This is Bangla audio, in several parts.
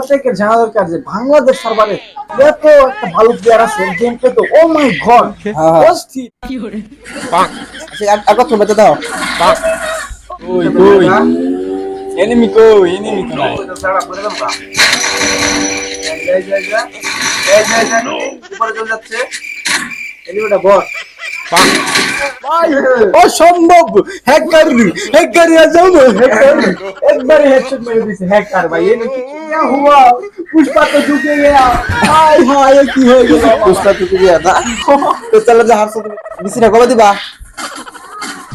প্রত্যেকের জানা দরকার যে বাংলাদেশ সার্ভারে এত একটা ভালো প্লেয়ার আছে গেম প্লে তো ও মাই গড হ্যাঁ, হ্যাঁ। অস্থির আচ্ছা আর কত মেতে দাও কই কই এনিমি এনিমি তো করে দাম এই যে এই যে এই যে যে উপরে চলে যাচ্ছে এলিভেটা বস অসম্ভব হ্যাকার হ্যাকার যাও না হ্যাকার একবারে হেডশট মেরে দিছে হ্যাকার ভাই ये नहीं क्या हुआ पुष्पा तो झुके गया हाय हाय ये কি হয়ে গেল পুষ্পা তুই দিয়া না তো চলে যা হারছো তুমি বিসিটা কবে দিবা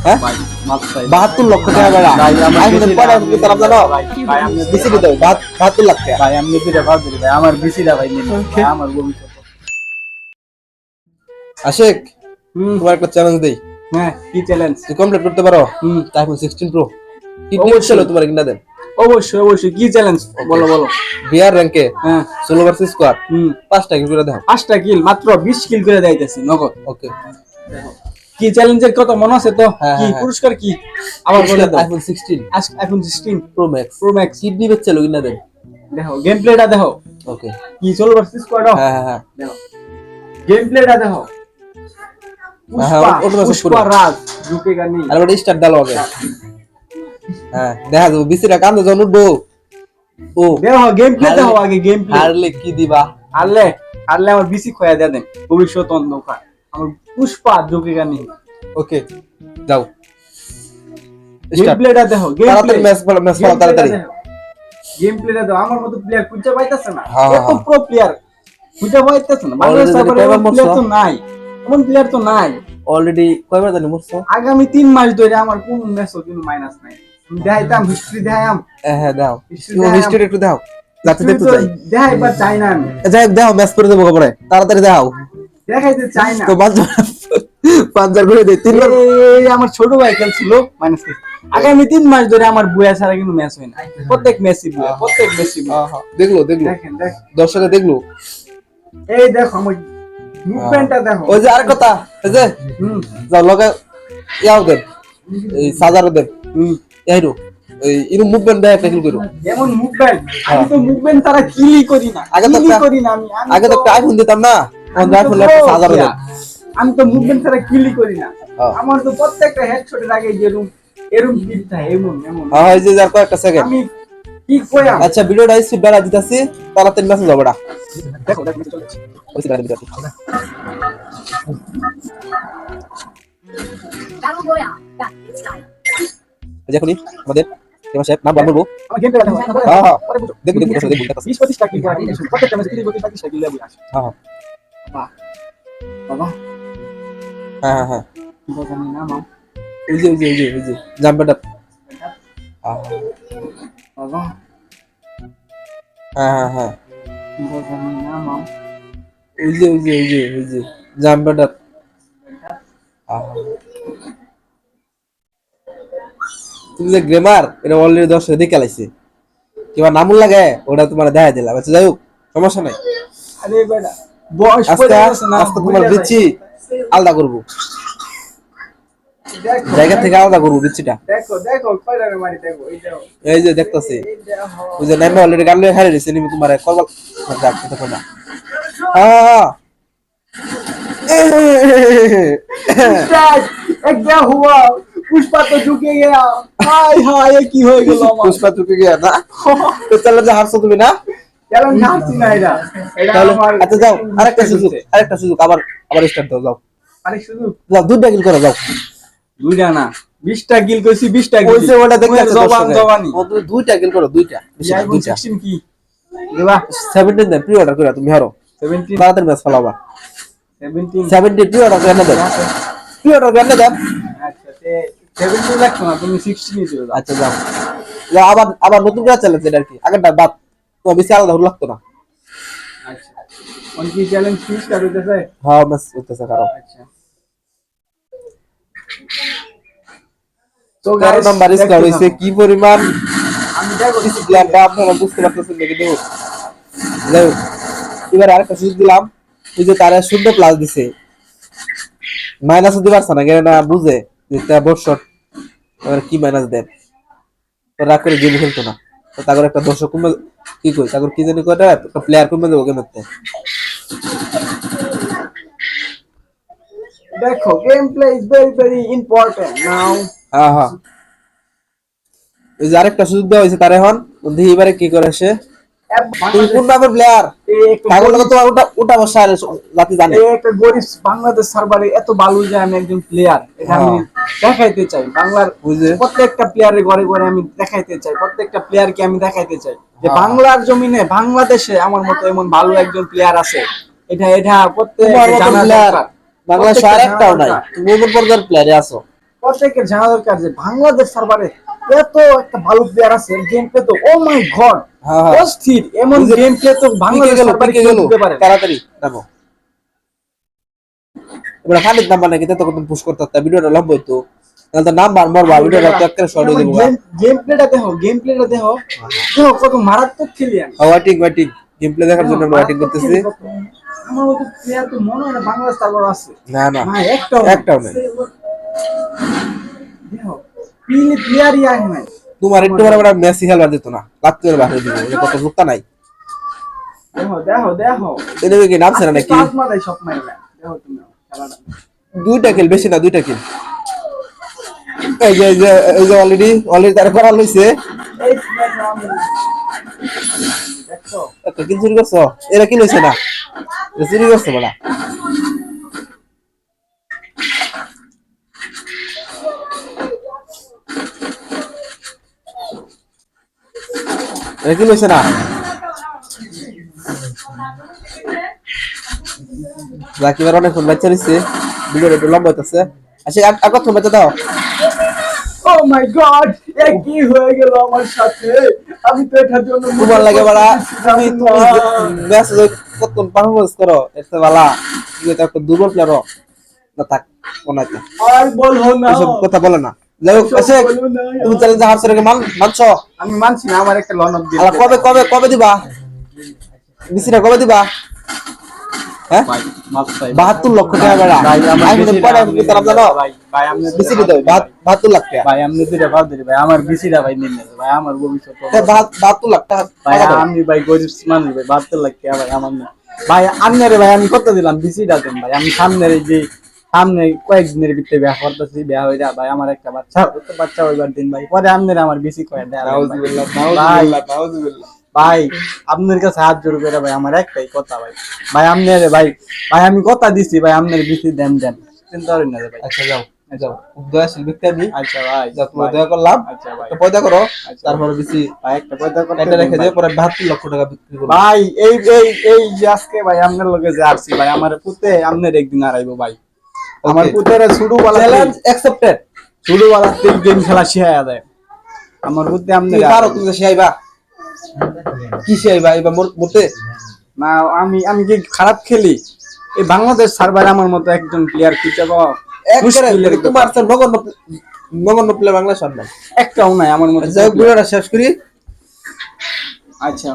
হ্যাঁ ভাই মাপ চাই বাহাত্তর লক্ষ টাকা বেড়া ভাই, আমার আমি বেশি পড়া না, তুমি তারা জানো ভাই ভাই আমি বিসিটি দাও বাহাত- বাহাত্তর লাখ টাকা ভাই আমি দুইটা ভাব দিই ভাই আমার বেশিটা ভাই নিন ভাই, আমার ভবিষ্যৎ আশেক হুম তোমার একটা চ্যালেঞ্জ দেই। হ্যাঁ কি চ্যালেঞ্জ তুমি কমপ্লিট করতে পারো? হুম। আইফোন সিক্সটিন প্রো কি অবশ্যই। তোমার কিনা দেন? অবশ্যই অবশ্যই। কি চ্যালেঞ্জ বলো বলো। বিয়ার র্যাঙ্কে হ্যাঁ। ষোলো ভার্সেস স্কোয়াড হুম। পাঁচটা কি করে দাও। পাঁচটা কিল মাত্র বিশ কিল করে যাইতেছি নগদ। ওকে কি চ্যালেঞ্জের কথা মনে আছে তো? হ্যাঁ, কি হ্যাঁ। পুরস্কার কি? আবার বলে দাও। আইফোন সিক্সটিন এখন sixteen pro max pro max kidney বেচছিল কিনা দেন? দেখো গেম প্লেটা দেখো। ওকে কি চলো ভার্সেস স্কোয়াড হ্যাঁ হ্যাঁ হ্যাঁ। দেখো। গেম প্লেটা দেখো। দেখা যাব বিসিটা কান্দে যখন উঠবো। ও। গেম প্লে হারলে- আগে গেম হারলে কি দিবা? হারলে হারলে আমার বিসি খোয়া দেন ভবিষ্যৎ অন্ধকার। আমার পুষ্পা ঢুকেগা নেই ওকে যাও। গেম প্লেটা দেখো গেম তাড়াতাড়ি ম্যাচ বলো ম্যাচ বলো তাড়াতাড়ি। গেম প্লেটা দেখো আমার মতো প্লেয়ার খুঁজে পাইতেছে না। হ্যাঁ, এত হ্যাঁ। প্রো প্লেয়ার খুঁজে পাইতেছে না। বাংলাদেশ সার্ভারে প্লেয়ার তো নাই। এমন প্লেয়ার তো নাই। অলরেডি কয়বার জানি মরছো আগামী তিন মাস ধরে আমার কোন ম্যাচও কিন্তু মাইনাস নাই। দেখাইতাম হিস্ট্রি দেখাইতাম হ্যাঁ দাও। হিস্ট্রি একটু দাও। যাতে দেখতে চাই দেখাইবার চাই না আমি। যাই দাও ম্যাচ করে দেবো তাড়াতাড়ি দাও। দেখাইতে চাই না। তো করে দেই। তিনবার এই আমার ছোট ভাই খেলছিল মাইনাস আগামী তিন মাস ধরে আমার বুয়া ছাড়া কিন্তু ম্যাচ হয় না প্রত্যেক ম্যাচই বুয়া প্রত্যেক ম্যাচই দেখল দেখল। দেখেন দেখ দর্শকে দেখল। এই দেখো আমার মুভমেন্টটা দেখো। ওই যে আর কথা এই যে যাও লগে ইয়াও দেন এই সাজারও দেন এইরু এই ইরু মুভমেন্ট দেয় একটা করো যেমন মুভমেন্ট আমি তো মুভমেন্ট তারা কিলি করি না আগে তো কিলি করি না আমি আগে তো আইফোন দিতাম না আইফোন একটা pro সাজারও দেন। আমি তো মুভমেন্ট ছাড়া কিলি করি না। হ্যাঁ। আমার তো প্রত্যেকটা হেডশটের আগে যেরকম এরকম ক্লিপ থাকে এমন এমন। হ্যাঁ এই যে যার কয়েকটা সেকেন্ড আমি কি কইয়াম আচ্ছা ভিডিওটা স্পিড বাড়া দিতাছি তাড়াতাড়ি মেসেজ হবে দেখো দেখো চলে। ওই এখনই আমাদের কেমন সাহেব নাম বলব? দেখো হ্যাঁ হ্যাঁ। প্রত্যেকটা তিরিশ পঁচিশটা কিল লেবু আসে হ্যাঁ বাহ। বাবা। হ্যাঁ হ্যাঁ হ্যাঁ। এই যে এই যে এই যে এই যে জাম্পারটা। বাবা। হ্যাঁ হ্যাঁ হ্যাঁ। যে যে যে যে তুমি যে গ্রেমার এটা অলরেডি লাইছে। কিবা নামুল লাগে ওটা তোমার দেখা দিলাম। আচ্ছা যাই হোক সমস্যা নাই। আরে বেটা বয়স তোমার দিচ্ছি আলাদা করব। জায়গা থেকে আলাদা করব দিচ্ছিটা এই যে দেখতেছি। ওই যে নামে অলরেডি গান হারিয়ে দিচ্ছে নিমি তোমার করবার হ্যাঁ, না। আচ্ছা, আরেকটা সুযোগ আবার আবার স্টার্ট দাও যাও। যাও দুধ ব্যাগিল করা যাও। দুইটা না 20টা গিল কইছি 20টা গিল যে ওটা দেখতে জবান জবানি। ও তুমি দুইটা কিল করো দুইটা। দুইটা কি? দেবা 17 দেন প্রি অর্ডার করে তুমি হারো। 17 তাড়াতাড়ি ম্যাচ ফলাবা 17 17 প্রি অর্ডার করে না দেন। প্রি অর্ডার করে না দেন। আচ্ছা তে 17 লাগতো না তুমি 16 নিয়ে যাও। আচ্ছা যাও। যাও আবার আবার নতুন করে চ্যালেঞ্জ এটা আর কি। আগেরটা বাদ। তোমার বেশি আলাদা ভালো লাগতো না। আচ্ছা। কোন কি চ্যালেঞ্জ হইতেছে? হ্যাঁ ম্যাচ করতেছে কারও। আচ্ছা। তো তেরো হয়েছে কি পরিমাণ প্ল্যানটা আপনারা বুঝতে পারতেছেন নাকি? দেখো যাই এবার আরেকটা সুযোগ দিলাম। ওই যে তারা শূন্য প্লাস দিছে। মাইনাস দিতে পারছে না কেন না বুঝে? যে তা বর্ষট এবার কি মাইনাস দেন? তো রাগ করে গেম খেলতো না। তো তারপর একটা দর্শক কমে কি কই? তারপর কি জানি কয়টা? একটা প্লেয়ার কমে দেবো কেন দেখো game play is very very important now হ্যাঁ হ্যাঁ ওই যে আরেকটা সুযোগ দেওয়া হয়েছে তার এখন। দেখি এবারে কি করে সে? তুমি কোন নামের প্লেয়ার কাগজ লাগা তোমার ওটা ওটা বসা আর জাতি জানে। এই একটা গরিব বাংলাদেশ সার্ভারে এত ভালো যে আমি একজন প্লেয়ার এটা আমি দেখাইতে চাই। বাংলার প্রত্যেকটা প্লেয়ারের ঘরে ঘরে আমি দেখাইতে চাই। প্রত্যেকটা প্লেয়ারকে আমি দেখাইতে চাই। যে হ্যাঁ। বাংলার জমিনে বাংলাদেশে আমার মতো এমন ভালো একজন প্লেয়ার আছে। এটা এটা প্রত্যেক জানা প্লেয়ার দরকার। বাংলাদেশ আর একটাও নাই। তুমি ওপর পর্যায়ের প্লেয়ারে আছো। প্রত্যেকের জানা দরকার যে বাংলাদেশ সার্ভারে এত একটা ভালো প্লেয়ার আছে গেম প্লে তো ও মাই গড হ্যাঁ, হ্যাঁ। অস্থির এমন গেম প্লে তো বাংলাদেশ সার্ভারে গেল। তাড়াতাড়ি নামো এবার খালিদ নাম্বার নাকি তখন পুশ করতে ভিডিওটা লম্বা হইতো। তাহলে তো নাম্বার মরবা ভিডিওটা তো একটা শর্ট হয়ে যাব গেম প্লেটা দেখো গেম প্লেটা দেখো। দেখো কত মারাত্মক খেলি আমি। ওয়াইটিং ওয়াইটিং গেম প্লে দেখার জন্য আমরা ওয়াইটিং করতেছি। আমার মতো প্লেয়ার তো মনে হয় না বাংলাদেশ আছে। না না। একটাও একটাও নেই। দেখো পিলি প্লেয়ারই আয় নাই। তোমার একটু বড় বড় মেসি খেলবার দিত না। দিব এটা কত ভুক্তা নাই। দেখো দেখো দেখো। কি নামছে না নাকি? পাঁচ মাথায় সব দেখো তুমি খেলাটা। দুইটা কিল বেশি না দুইটা কিল এই যে এই যে অলরেডি অলরেডি তার করা লইছে। কিল চুরি করছ? এরা কি লইছে না? চুরি করছে বড়া এটা কি লইছে না? রাকিবার অনেকক্ষণ বাচ্চা নিচ্ছে। ভিডিওটা একটু লম্বা হইতেছে। আচ্ছা আর আর বাচ্চা দাও? ও মাই গড এ কি হয়ে গেল আমার সাথে। আমি তো এটার জন্য তোমার লাগে বাড়া তুমি তুমি পারফরমেন্স করো এতে বালা তো একটা দুর্বল প্লেয়ার না থাক আর না। এসব কথা বলে না। যাই হোক তুমি চ্যালেঞ্জ হারছো রেখে মান মানছো? আমি মানছি না আমার একটা দিয়ে কবে কবে কবে দিবা? মিসিরা কবে দিবা? বাহাত্তর লক্ষ টাকা বেড়া বাহাত্তর লাখ টাকা। ভাই ভাব দিলে ভাই আমার ভাই ভাই আমার ভবিষ্যৎ হ্যাঁ, বাহাত্তর লাখ টাকা ভাই আমি ভাই গরিব মানুষ ভাই বাহাত্তর লাখ টাকা ভাই আমার না। ভাই আপনারে ভাই আমি কত দিলাম? বেশিটা দেন ভাই। আমি সামনের যে সামনে কয়েকদিনের ভিতরে বিয়া করতেছি বিয়া হয়ে যা ভাই আমার একটা বাচ্চা বাচ্চা হইবার দিন ভাই। পরে আপনার আমার বেশি কয়ে দেয় নাউজুবিল্লাহ, ভাই। আপনার কাছে হাত জোর করে ভাই আমার একটাই কথা ভাই। ভাই আপনারে ভাই ভাই আমি কথা দিছি ভাই আপনার বেশি দেন দেন। চিন্তা করেন না ভাই। আচ্ছা যাও যাও। দয়াশীল ব্যক্তি আমি আচ্ছা ভাই তোমার ভাই। দয়া করলাম। আচ্ছা ভাই। পয়দা করো। আচ্ছা। তারপরে বেশি ভাই একটা কথা করতে এটা রেখে দিয়ে পরে বাহাত্তর লক্ষ টাকা বিক্রি করব ভাই এই এই এই যে আজকে ভাই আপনার লগে যে আসছি ভাই আমার পুতে আপনার একদিন হারাইবো ভাই। আমার. পুতের শুরু বেলা চ্যালেঞ্জ অ্যাকসেপ্টেড শুরু বেলা থেকে গেম খেলা শিখাইয়া দেয়। আমার পুতে তুমি আপনার পারো তুমি তো শিয়াইবা কি শিয়াইবা এবার মোর- মোতে না আমি আমি কি খারাপ খেলি এই বাংলাদেশ সার্ভার আমার মতো একজন প্লেয়ার কি চাবো তোমার তো নগণ্য নগণ্য প্লেয়ার বাংলা সব নাই একটাও নাই আমার মতো শেষ করি। আচ্ছা।